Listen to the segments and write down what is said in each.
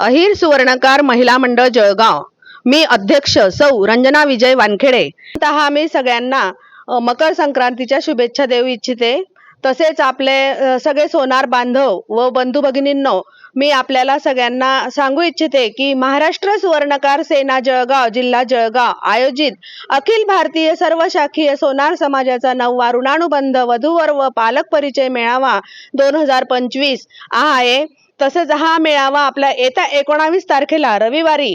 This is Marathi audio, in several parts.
अहिर सुवर्णकार महिला मंडळ जळगाव. मी अध्यक्ष सौ रंजना विजय वानखेडे. आता मी सगळ्यांना मकर संक्रांतीच्या शुभेच्छा देऊ इच्छिते. तसेच आपले सगळे सोनार बांधव व बंधू भगिनींनो मी आपल्याला सगळ्यांना सांगू इच्छिते की महाराष्ट्र सुवर्णकार सेना जळगाव जिल्हा जळगाव आयोजित अखिल भारतीय सर्व शाखीय सोनार समाजाचा नववा ऋणानुबंध वधूवर व पालक परिचय मेळावा दोन हजार पंचवीस हा आहे. तसेच हा मेळावा आपला येत्या एकोणावीस तारखेला रविवारी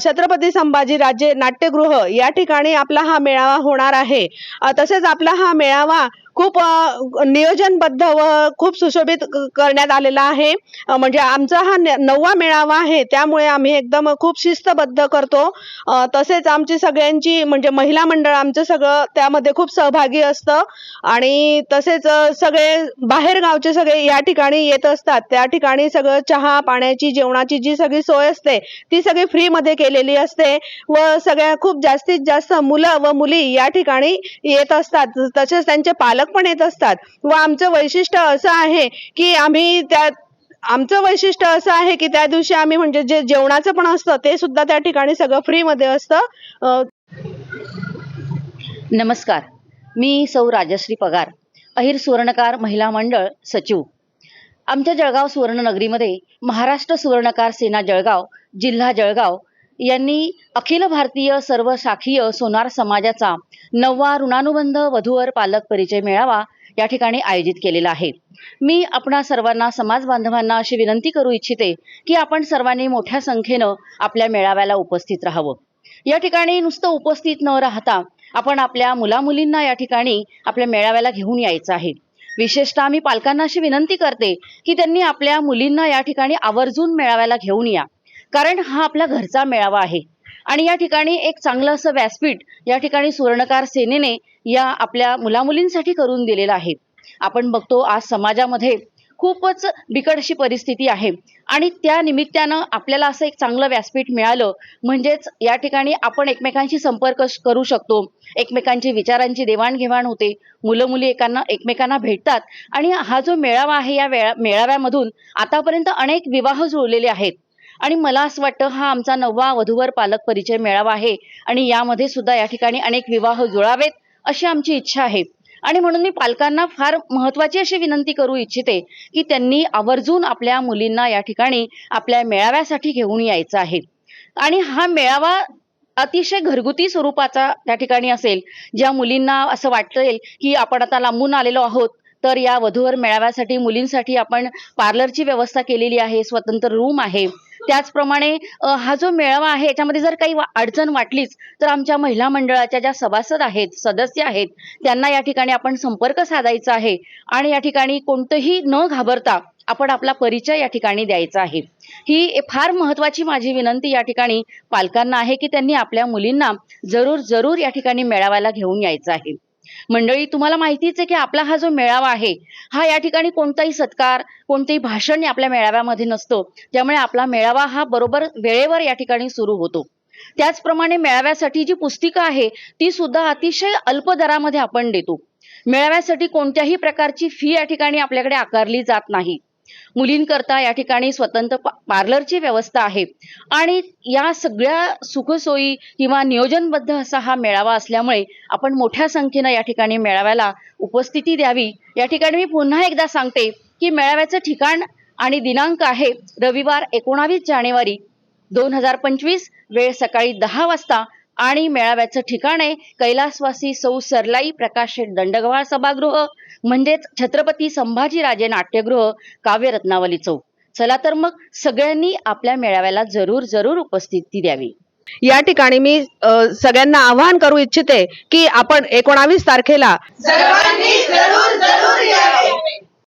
छत्रपती संभाजी राज्य नाट्यगृह या ठिकाणी आपला हा मेळावा होणार आहे. तसेच आपला हा मेळावा खूप नियोजनबद्ध व खूप सुशोभित करण्यात आलेला आहे. म्हणजे आमचा हा न- नववा मेळावा आहे त्यामुळे आम्ही एकदम खूप शिस्तबद्ध करतो. तसेच आमची सगळ्यांची म्हणजे महिला मंडळ आमचं सगळं त्यामध्ये खूप सहभागी असतं. आणि तसेच सगळे बाहेर गावचे सगळे या ठिकाणी येत असतात. त्या ठिकाणी सगळं चहा पाण्याची जेवणाची जी सगळी सोय असते ती सगळी फ्रीमध्ये केलेली असते. व सगळ्या खूप जास्तीत जास्त मुलं व मुली या ठिकाणी येत असतात. तसेच त्यांचे पालक पण येत असतात. व आमचं वैशिष्ट्य असं आहे की आम्ही त्या आमचं वैशिष्ट्य असं आहे की त्या दिवशी आम्ही म्हणजे जे जेवणाचं पण असतं ते सुद्धा त्या ठिकाणी सगळं फ्री मध्ये असतं नमस्कार. मी सौ राजश्री पगार अहिर सुवर्णकार महिला मंडळ सचिव. आमच्या जळगाव सुवर्णनगरीमध्ये महाराष्ट्र सुवर्णकार सेना जळगाव जिल्हा जळगाव यांनी अखिल भारतीय सर्व शाखीय सोनार समाजाचा नववा ऋणानुबंध वधूवर पालक परिचय मेळावा या ठिकाणी आयोजित केलेला आहे. मी आपणा सर्वांना समाज बांधवांना अशी विनंती करू इच्छिते की आपण सर्वांनी मोठ्या संख्येनं आपल्या मेळाव्याला उपस्थित राहावं. या ठिकाणी नुसतं उपस्थित न राहता आपण आपल्या मुलामुलींना या ठिकाणी आपल्या मेळाव्याला घेऊन यायचं आहे. विशेषतः मी पालकांना अशी विनंती करते की त्यांनी आपल्या मुलींना या ठिकाणी आवर्जून मेळाव्याला घेऊन या. कारण हा आपला घरचा मेळावा आहे. आणि या ठिकाणी एक चांगलं असं व्यासपीठ या ठिकाणी सुवर्णकार सेनेने या आपल्या मुलामुलींसाठी करून दिलेलं आहे. आपण बघतो आज समाजामध्ये खूपच बिकट अशी परिस्थिती आहे. आणि त्या निमित्तानं आपल्याला असं एक चांगलं व्यासपीठ मिळालं. म्हणजेच या ठिकाणी आपण एकमेकांशी संपर्क करू शकतो. एकमेकांची विचारांची देवाणघेवाण होते. मुलं मुली एकांना एकमेकांना भेटतात. आणि हा जो मेळावा आहे या वेळा मेळाव्यामधून आतापर्यंत अनेक विवाह जुळलेले आहेत. आणि मला असं वाटतं हा आमचा नववा वधूवर पालक परिचय मेळावा आहे आणि यामध्ये सुद्धा या ठिकाणी अनेक विवाह जुळावेत अशी आमची इच्छा आहे. आणि म्हणून मी पालकांना फार महत्वाची अशी विनंती करू इच्छिते की त्यांनी आवर्जून आपल्या मुलींना या ठिकाणी आपल्या मेळाव्यासाठी घेऊन यायचं आहे. आणि हा मेळावा अतिशय घरगुती स्वरूपाचा त्या ठिकाणी असेल ज्या मुलींना असं वाटेल की आपण आता लांबून आलेलो आहोत तर या वधूवर मेळाव्यासाठी मुलींसाठी आपण पार्लरची व्यवस्था केलेली आहे स्वतंत्र रूम आहे. त्याचप्रमाणे हा जो मेळावा आहे याच्यामध्ये जर काही अडचण वाटलीच तर आमच्या महिला मंडळाच्या ज्या सभासद आहेत सदस्य आहेत त्यांना या ठिकाणी आपण संपर्क साधायचा आहे आणि या ठिकाणी कोणतंही न घाबरता आपण आपला परिचय या ठिकाणी द्यायचा आहे. ही फार महत्वाची माझी विनंती या ठिकाणी पालकांना आहे की त्यांनी आपल्या मुलींना जरूर जरूर या ठिकाणी मेळाव्याला घेऊन यायचं आहे. मंडळी तुम्हाला माहितीच आहे की आपला हा जो मेळावा आहे हा या ठिकाणी कोणताही सत्कार कोणतेही भाषण आपल्या मेळाव्यामध्ये नसतो. त्यामुळे आपला मेळावा हा बरोबर वेळेवर या ठिकाणी सुरू होतो. त्याचप्रमाणे मेळाव्यासाठी जी पुस्तिका आहे ती सुद्धा अतिशय अल्प दरामध्ये आपण देतो. मेळाव्यासाठी कोणत्याही प्रकारची फी या ठिकाणी आपल्याकडे आकारली जात नाही. मुलींकरता या ठिकाणी स्वतंत्र पा- पार्लरची व्यवस्था आहे. आणि या सगळ्या सुखसोयी किंवा नियोजनबद्ध असा हा मेळावा असल्यामुळे आपण मोठ्या संख्येनं या ठिकाणी मेळाव्याला उपस्थिती द्यावी. या ठिकाणी मी पुन्हा एकदा सांगते की मेळाव्याचं ठिकाण आणि दिनांक आहे रविवार एकोणावीस जानेवारी दोन हजार पंचवीस वेळ सकाळी दहा वाजता आणि मेळाव्याचं ठिकाण आहे. कैलासवासी सौ सरलाई प्रकाश शेठ दंडगव्हाळ सभागृह म्हणजेच छत्रपती संभाजीराजे नाट्यगृह काव्यरत्नावली चौक. चला तर मग सगळ्यांनी आपल्या मेळाव्याला जरूर जरूर उपस्थिती द्यावी. या ठिकाणी मी अ, सगळ्यांना आवाहन करू इच्छिते की आपण एकोणावीस तारखेला सर्वांनी जरूर जरूर यावे.